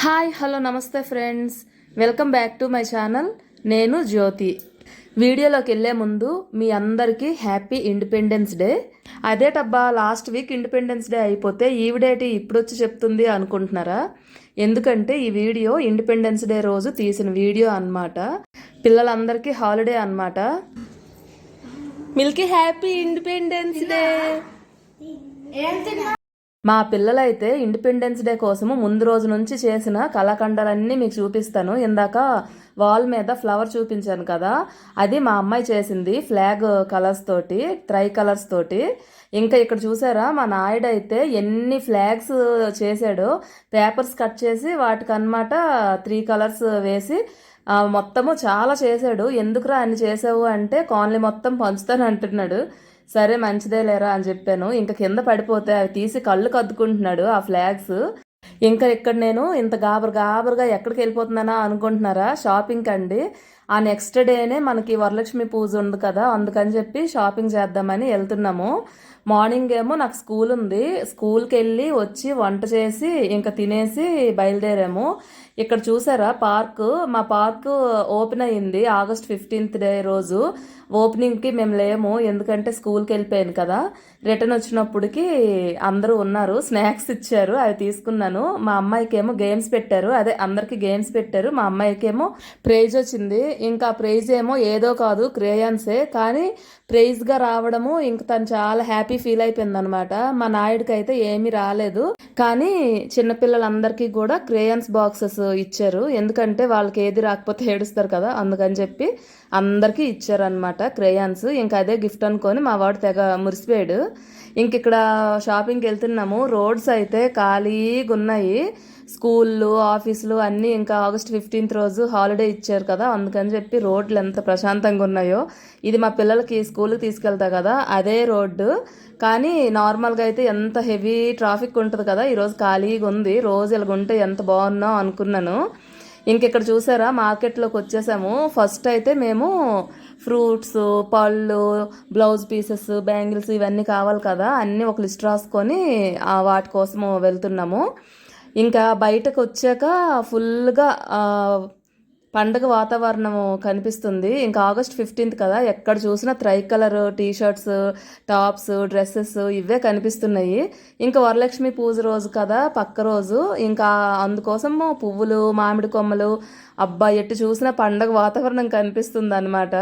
Hi hello నమస్తే friends. Welcome back to my channel. నేను జ్యోతి. వీడియోలోకి వెళ్ళే ముందు మీ అందరికీ హ్యాపీ ఇండిపెండెన్స్ డే. అదేటబ్బా లాస్ట్ వీక్ ఇండిపెండెన్స్ డే అయిపోతే ఈవిడేటి ఇప్పుడు వచ్చి చెప్తుంది అనుకుంటున్నారా? ఎందుకంటే ఈ వీడియో ఇండిపెండెన్స్ డే రోజు తీసిన వీడియో అన్నమాట. పిల్లలందరికీ హాలిడే అన్నమాట. మిల్కీ హ్యాపీ ఇండిపెండెన్స్ డే. మా పిల్లలైతే ఇండిపెండెన్స్ డే కోసము ముందు రోజు నుంచి చేసిన కళాఖండాలన్నీ మీకు చూపిస్తాను. ఇందాక వాల్ మీద ఫ్లవర్ చూపించాను కదా అది మా అమ్మాయి చేసింది ఫ్లాగ్ కలర్స్ తోటి ట్రై కలర్స్ తోటి. ఇంకా ఇక్కడ చూసారా మా నాయుడు అయితే ఎన్ని ఫ్లాగ్స్ చేశాడో పేపర్స్ కట్ చేసి వాటికన్నమాట త్రీ కలర్స్ వేసి మొత్తము చాలా చేశాడు. ఎందుకురా అన్ని చేసావు అంటే కాలనీ మొత్తం పంచుతాను అంటున్నాడు. సరే మంచిదే లేరా అని చెప్పాను. ఇంకా కింద పడిపోతే అవి తీసి కళ్ళు కద్దుకుంటున్నాడు ఆ ఫ్లాగ్స్. ఇంకా ఇక్కడ నేను ఇంత గాబర్ గాబర్గా ఎక్కడికి వెళ్ళిపోతున్నానా అనుకుంటున్నారా? షాపింగ్ అండి. ఆ నెక్స్ట్ డేనే మనకి వరలక్ష్మి పూజ ఉంది కదా అందుకని చెప్పి షాపింగ్ చేద్దామని వెళ్తున్నాము. మార్నింగ్ ఏమో నాకు స్కూల్ ఉంది. స్కూల్కి వెళ్ళి వచ్చి వంట చేసి ఇంకా తినేసి బయలుదేరాము. ఇక్కడ చూసారా పార్క్? మా పార్క్ ఓపెన్ అయ్యింది ఆగస్ట్ ఫిఫ్టీన్త్ డే రోజు. ఓపెనింగ్కి మేము లేము ఎందుకంటే స్కూల్కి వెళ్ళిపోయాను కదా. రిటర్న్ వచ్చినప్పటికి అందరూ ఉన్నారు. స్నాక్స్ ఇచ్చారు అవి తీసుకున్నాను. మా అమ్మాయికి ఏమో గేమ్స్ పెట్టారు. అదే అందరికీ గేమ్స్ పెట్టారు. మా అమ్మాయికి ఏమో ప్రైజ్ వచ్చింది. ఇంకా ప్రైజ్ ఏమో ఏదో కాదు క్రేయాన్సే. కానీ ప్రైజ్గా రావడము ఇంక తను చాలా హ్యాపీ ఫీల్ అయిపోయింది అనమాట మా నాయుడికి అయితే ఏమీ రాలేదు. కానీ చిన్నపిల్లలందరికీ కూడా క్రేయాన్స్ బాక్సెస్ ఇచ్చారు. ఎందుకంటే వాళ్ళకి ఏది రాకపోతే ఏడుస్తారు కదా అందుకని చెప్పి అందరికీ ఇచ్చారనమాట క్రేయాన్స్ ఇంకా అదే గిఫ్ట్ అనుకొని మా వాడు తెగ మురిసిపోయాడు. ఇంక ఇక్కడ షాపింగ్కి వెళ్తున్నాము. రోడ్స్ అయితే ఖాళీగా ఉన్నాయి స్కూళ్ళు ఆఫీసులు అన్నీ ఇంకా ఆగస్ట్ ఫిఫ్టీన్త్ రోజు హాలిడే ఇచ్చారు కదా. అందుకని చెప్పి రోడ్లు ఎంత ప్రశాంతంగా ఉన్నాయో ఇది మా పిల్లలకి స్కూల్కి తీసుకెళ్తా కదా అదే రోడ్డు. కానీ నార్మల్గా అయితే ఎంత హెవీ ట్రాఫిక్ ఉంటుంది కదా ఈరోజు ఖాళీగా ఉంది. రోజు ఇలాగుంటే ఎంత బాగున్నా అనుకున్నాను. ఇంకెక్కడ చూసారా మార్కెట్లోకి వచ్చేసాము. ఫస్ట్ అయితే మేము ఫ్రూట్స్ పళ్ళు బ్లౌజ్ పీసెస్ బ్యాంగిల్స్ ఇవన్నీ కావాలి కదా అన్నీ ఒక లిస్ట్ రాసుకొని వాటి కోసము వెళ్తున్నాము. ఇంకా బయటకు వచ్చాక ఫుల్గా పండగ వాతావరణం కనిపిస్తుంది. ఇంకా ఆగస్ట్ ఫిఫ్టీన్త్ కదా ఎక్కడ చూసినా tricolour T shirts tops dresses ఇవే కనిపిస్తున్నాయి. ఇంకా వరలక్ష్మి పూజ రోజు కదా పక్క రోజు. ఇంకా అందుకోసం పువ్వులు మామిడి కొమ్మలు అబ్బా ఎటు చూసినా పండగ వాతావరణం కనిపిస్తుంది అనమాట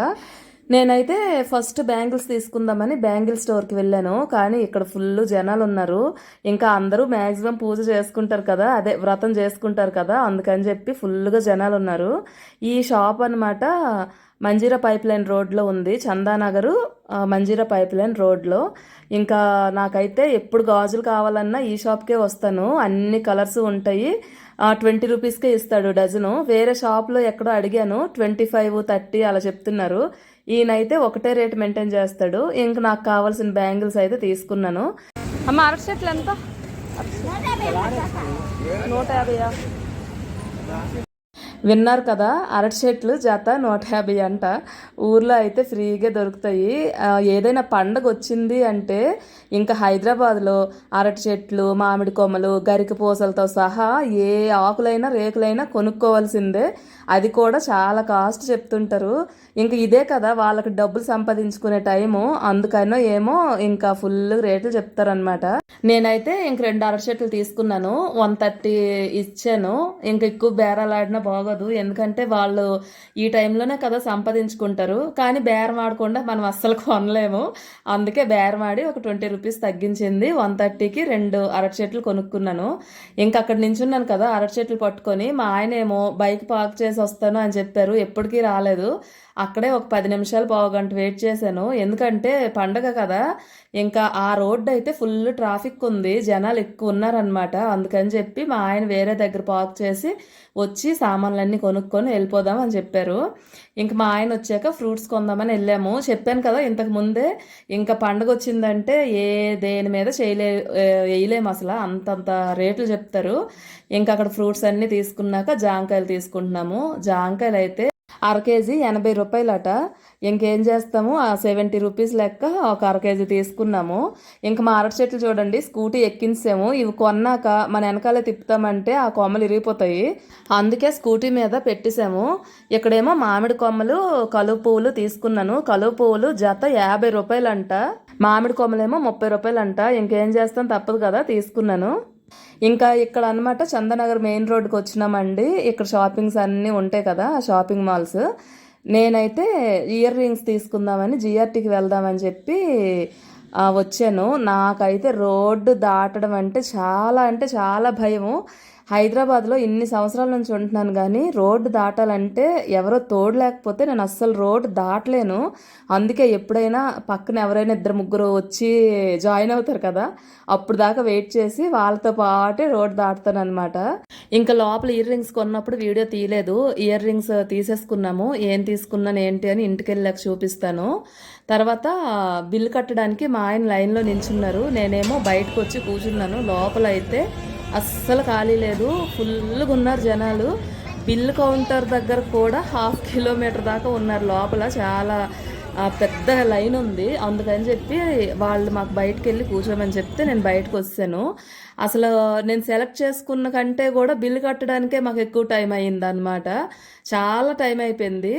నేనైతే ఫస్ట్ బ్యాంగిల్స్ తీసుకుందామని బ్యాంగిల్ స్టోర్కి వెళ్ళాను. కానీ ఇక్కడ ఫుల్ జనాలు ఉన్నారు ఇంకా అందరూ మ్యాక్సిమం పూజ చేసుకుంటారు కదా అదే వ్రతం చేసుకుంటారు కదా అందుకని చెప్పి ఫుల్గా జనాలు ఉన్నారు ఈ షాప్ అనమాట మంజీరా పైప్ లైన్ రోడ్లో ఉంది. చందానగరు మంజీర మంజీరా పైప్ లైన్ రోడ్లో. ఇంకా నాకైతే ఎప్పుడు గాజులు కావాలన్నా ఈ షాప్కే వస్తాను. అన్ని కలర్స్ ఉంటాయి. ట్వంటీ రూపీస్కే ఇస్తాడు డజను. వేరే షాప్లో ఎక్కడో అడిగాను ట్వంటీ ఫైవ్ థర్టీ అలా చెప్తున్నారు. ఈయనైతే ఒకటే రేట్ మెయింటైన్ చేస్తాడు. ఇంక నాకు కావాల్సిన బ్యాంగిల్స్ అయితే తీసుకున్నాను. అమ్మ అరటి చెట్లు ఎంత? నూట యాభై విన్నారు కదా అరటి చెట్లు జత నూట యాభై అంట. ఊర్లో అయితే ఫ్రీగా దొరుకుతాయి. ఏదైనా పండగ వచ్చింది అంటే ఇంకా హైదరాబాద్లో అరటి చెట్లు మామిడి కొమ్మలు గరిక పూసలతో సహా ఏ ఆకులైనా రేకులైనా కొనుక్కోవాల్సిందే. అది కూడా చాలా కాస్ట్ చెప్తుంటారు. ఇంకా ఇదే కదా వాళ్ళకి డబ్బులు సంపాదించుకునే టైము. అందుకనో ఏమో ఇంకా ఫుల్ రేట్లు చెప్తారనమాట నేనైతే ఇంక రెండు అరటి చెట్లు తీసుకున్నాను. వన్ థర్టీ ఇచ్చాను. ఇంకా ఎక్కువ బేరాలు ఆడినా అవ్వదు. ఎందుకంటే వాళ్ళు ఈ టైంలోనే కదా సంపాదించుకుంటారు. కానీ బేరం ఆడకుండా మనం అస్సలు కొనలేము. అందుకే బేరం ఆడి ఒక ట్వంటీ రూపీస్ తగ్గించింది. వన్ థర్టీకి రెండు అరటి చెట్లు కొనుక్కున్నాను. ఇంకా అక్కడ నించున్నాను కదా అరటి చెట్లు పట్టుకొని మా ఆయన ఏమో బైక్ పార్క్ చేసి వస్తాను అని చెప్పారు. ఎప్పటికీ రాలేదు. అక్కడే ఒక పది నిమిషాలు పావుగంట వెయిట్ చేశాను. ఎందుకంటే పండగ కదా ఇంకా ఆ రోడ్డు అయితే ఫుల్ ట్రాఫిక్ ఉంది జనాలు ఎక్కువ ఉన్నారనమాట అందుకని చెప్పి మా ఆయన వేరే దగ్గర పార్క్ చేసి వచ్చి సామాన్లన్నీ కొనుక్కొని వెళ్ళిపోదాం అని చెప్పారు. ఇంక మా ఆయన వచ్చాక ఫ్రూట్స్ కొందామని వెళ్ళాము. చెప్పాను కదా ఇంతకు ముందే ఇంకా పండగ వచ్చిందంటే ఏ దేని మీద చేయలే వేయలేము అసలు. అంతంత రేట్లు చెప్తారు. ఇంకా అక్కడ ఫ్రూట్స్ అన్నీ తీసుకున్నాక జాంకాయలు తీసుకుంటున్నాము. జాంకాయలు అయితే అర కేజీ ఎనభై రూపాయలట. ఇంకేం చేస్తాము? ఆ సెవెంటీ రూపీస్ లెక్క ఒక అర కేజీ తీసుకున్నాము. ఇంకా మా అరటి చెట్లు చూడండి స్కూటీ ఎక్కించాము. ఇవి కొన్నాక మన వెనకాలే తిప్పుతామంటే ఆ కొమ్మలు ఇరిగిపోతాయి. అందుకే స్కూటీ మీద పెట్టేశాము. ఇక్కడేమో మామిడి కొమ్మలు కలువ పువ్వులు తీసుకున్నాను. కలువ పువ్వులు జత యాభై రూపాయలంట. మామిడి కొమ్మలేమో ముప్పై రూపాయలంట. ఇంకేం చేస్తాం? తప్పదు కదా తీసుకున్నాను. ఇంకా ఇక్కడ అనమాట చందనగర్ మెయిన్ రోడ్కి వచ్చినామండి. ఇక్కడ షాపింగ్స్ అన్నీ ఉంటాయి కదా షాపింగ్ మాల్స్. నేనైతే ఇయర్ రింగ్స్ తీసుకుందామని జిఆర్టీకి వెళ్దామని చెప్పి వచ్చాను. నాకైతే రోడ్డు దాటడం అంటే చాలా అంటే చాలా భయము. హైదరాబాద్లో ఇన్ని సంవత్సరాల నుంచి ఉంటున్నాను కానీ రోడ్డు దాటాలంటే ఎవరో తోడు లేకపోతే నేను అస్సలు రోడ్డు దాటలేను. అందుకే ఎప్పుడైనా పక్కన ఎవరైనా ఇద్దరు ముగ్గురు వచ్చి జాయిన్ అవుతారు కదా అప్పుడు దాకా వెయిట్ చేసి వాళ్ళతో పాటే రోడ్డు దాటుతాను అనమాట ఇంకా లోపల ఇయర్ రింగ్స్ కొన్నప్పుడు వీడియో తీయలేదు. ఇయర్ రింగ్స్ తీసేసుకున్నాము. ఏం తీసుకున్నాను ఏంటి అని ఇంటికి వెళ్ళాక చూపిస్తాను. తర్వాత బిల్ కట్టడానికి మా ఆయన లైన్లో నిల్చున్నారు. నేనేమో బయటకు వచ్చి కూర్చున్నాను. లోపల అయితే అస్సలు ఖాళీ లేదు. ఫుల్గా ఉన్నారు జనాలు. బిల్ కౌంటర్ దగ్గర కూడా హాఫ్ కిలోమీటర్ దాకా ఉన్నారు లోపల. చాలా పెద్ద లైన్ ఉంది. అందుకని చెప్పి వాళ్ళు మాకు బయటకు వెళ్ళి కూర్చోమని చెప్తే నేను బయటకు వచ్చాను. అసలు నేను సెలెక్ట్ చేసుకున్న కంటే కూడా బిల్ కట్టడానికే మాకు ఎక్కువ టైం అయ్యింది అనమాట చాలా టైం అయిపోయింది.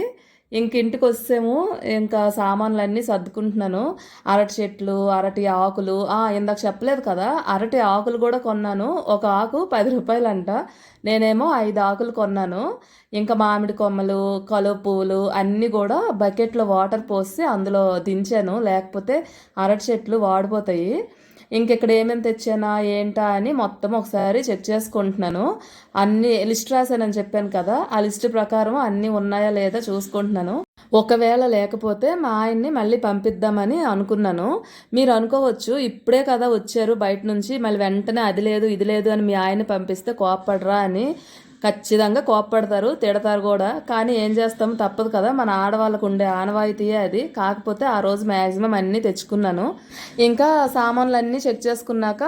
ఇంక ఇంటికి వస్తేమో ఇంకా సామాన్లన్నీ సర్దుకుంటున్నాను. అరటి చెట్లు అరటి ఆకులు ఇందాక చెప్పలేదు కదా అరటి ఆకులు కూడా కొన్నాను. ఒక ఆకు పది రూపాయలంట. నేనేమో ఐదు ఆకులు కొన్నాను. ఇంకా మామిడి కొమ్మలు కలువ పువ్వులు అన్నీ కూడా బకెట్లో వాటర్ పోసి అందులో దించాను. లేకపోతే అరటి చెట్లు వాడిపోతాయి. ఇంకెక్కడ ఏమేమి తెచ్చానా ఏంటా అని మొత్తం ఒకసారి చెక్ చేసుకుంటున్నాను. అన్ని లిస్ట్ రాశానని చెప్పాను కదా ఆ లిస్ట్ ప్రకారం అన్నీ ఉన్నాయా లేదా చూసుకుంటున్నాను. ఒకవేళ లేకపోతే మా ఆయన్ని మళ్ళీ పంపిద్దామని అనుకున్నాను. మీరు అనుకోవచ్చు ఇప్పుడే కదా వచ్చారు బయట నుంచి మళ్ళీ వెంటనే అది లేదు ఇది లేదు అని మీ ఆయన్ని పంపిస్తే కోపడరా అని ఖచ్చితంగా కోప్పడతారు తిడతారు కూడా. కానీ ఏం చేస్తాం? తప్పదు కదా. మన ఆడవాళ్ళకు ఉండే ఆనవాయితీయే అది. కాకపోతే ఆ రోజు మ్యాక్సిమం అన్నీ తెచ్చుకున్నాను. ఇంకా సామాన్లు అన్నీ చెక్ చేసుకున్నాక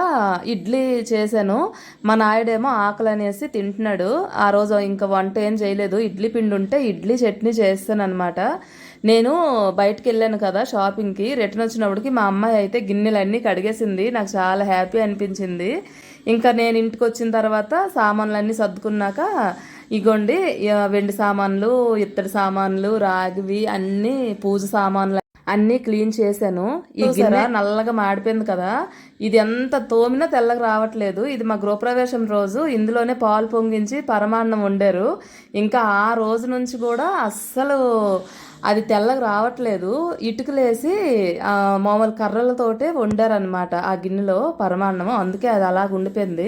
ఇడ్లీ చేశాను. మా నాయుడేమో ఆకలి అనేసి తింటున్నాడు. ఆ రోజు ఇంకా వంట ఏం చేయలేదు. ఇడ్లీ పిండి ఉంటే ఇడ్లీ చట్నీ చేస్తాను అనమాట నేను బయటకు వెళ్ళాను కదా షాపింగ్కి. రిటర్న్ వచ్చినప్పటికి మా అమ్మాయి అయితే గిన్నెలన్నీ కడిగేసింది. నాకు చాలా హ్యాపీ అనిపించింది. ఇంకా నేను ఇంటికి వచ్చిన తర్వాత సామాన్లన్నీ సర్దుకున్నాక ఇగోండి వెండి సామాన్లు ఇత్తడి సామాన్లు రాగివి అన్నీ పూజ సామాన్లు అన్నీ క్లీన్ చేశాను. ఈ గిన్నె నల్లగా మాడిపోయింది కదా. ఇది ఎంత తోమినా తెల్లగా రావట్లేదు. ఇది మా గృహప్రవేశం రోజు. ఇందులోనే పాలు పొంగించి పరమాన్నం వండారు. ఇంకా ఆ రోజు నుంచి కూడా అస్సలు అది తెల్లగా రావట్లేదు. ఇటుకలేసి మామూలు కర్రలతోటే వండారనమాట ఆ గిన్నెలో పరమాన్నం అందుకే అది అలా ఉండిపోయింది.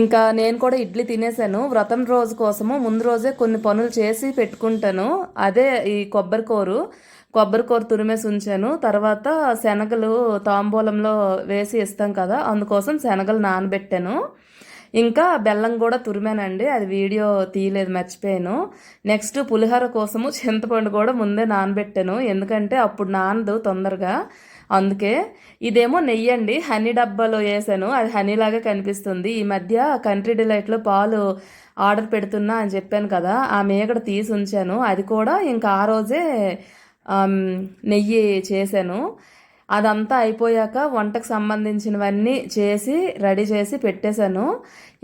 ఇంకా నేను కూడా ఇడ్లీ తినేసాను వ్రతం రోజు కోసము ముందు రోజే కొన్ని పనులు చేసి పెట్టుకుంటాను. అదే ఈ కొబ్బరి కూరు. కొబ్బరి కూర తురిమేసి ఉంచాను. తర్వాత శనగలు తాంబూలంలో వేసి ఇస్తాం కదా అందుకోసం శనగలు నానబెట్టాను. ఇంకా బెల్లం కూడా తురిమానండి అది వీడియో తీయలేదు మర్చిపోయాను. నెక్స్ట్ పులిహోర కోసము చింతపండు కూడా ముందే నానబెట్టాను ఎందుకంటే అప్పుడు నానదు తొందరగా. అందుకే ఇదేమో నెయ్యి అండి హనీ డబ్బాలో వేసాను అది హనీలాగా కనిపిస్తుంది. ఈ మధ్య కంట్రీ డిలైట్లో పాలు ఆర్డర్ పెడుతున్నా అని చెప్పాను కదా ఆ మేకడ తీసి ఉంచాను. అది కూడా ఇంకా ఆ రోజే నెయ్యి చేశాను. అదంతా అయిపోయాక వంటకు సంబంధించినవన్నీ చేసి రెడీ చేసి పెట్టేశాను.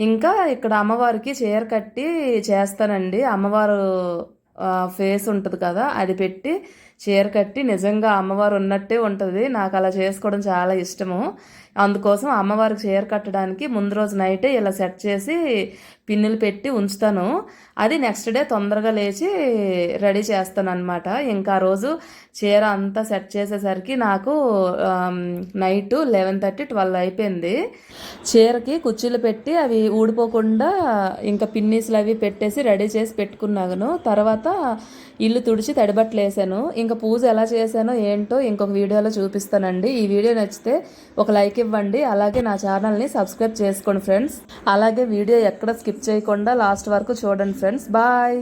ఇంకా ఇక్కడ అమ్మవారికి చీర కట్టి చేస్తానండి. అమ్మవారు ఫేస్ ఉంటుంది కదా అది పెట్టి చీర కట్టి నిజంగా అమ్మవారు ఉన్నట్టే ఉంటుంది. నాకు అలా చేసుకోవడం చాలా ఇష్టము. అందుకోసం అమ్మవారికి చీర కట్టడానికి ముందు రోజు నైటే ఇలా సెట్ చేసి పిన్నులు పెట్టి ఉంచుతాను. అది నెక్స్ట్ డే తొందరగా లేచి రెడీ చేస్తాను అనమాట ఇంకా ఆ రోజు చీర అంతా సెట్ చేసేసరికి నాకు నైట్ లెవెన్ థర్టీ ట్వెల్వ్ అయిపోయింది. చీరకి కుర్చీలు పెట్టి అవి ఊడిపోకుండా ఇంకా పిన్నీసులు అవి పెట్టేసి రెడీ చేసి పెట్టుకున్నాను. తర్వాత ఇల్లు తుడిచి తడిబట్టలు వేసాను. ఇంకా పూజ ఎలా చేశానో ఏంటో ఇంకొక వీడియోలో చూపిస్తానండి. ఈ వీడియో నచ్చితే ఒక లైక్ ఇవ్వండి. అలాగే నా ఛానల్ని సబ్స్క్రైబ్ చేసుకోండి ఫ్రెండ్స్. అలాగే వీడియో ఎక్కడ స్కిప్ చేయకుండా లాస్ట్ వరకు చూడండి ఫ్రెండ్స్. బాయ్.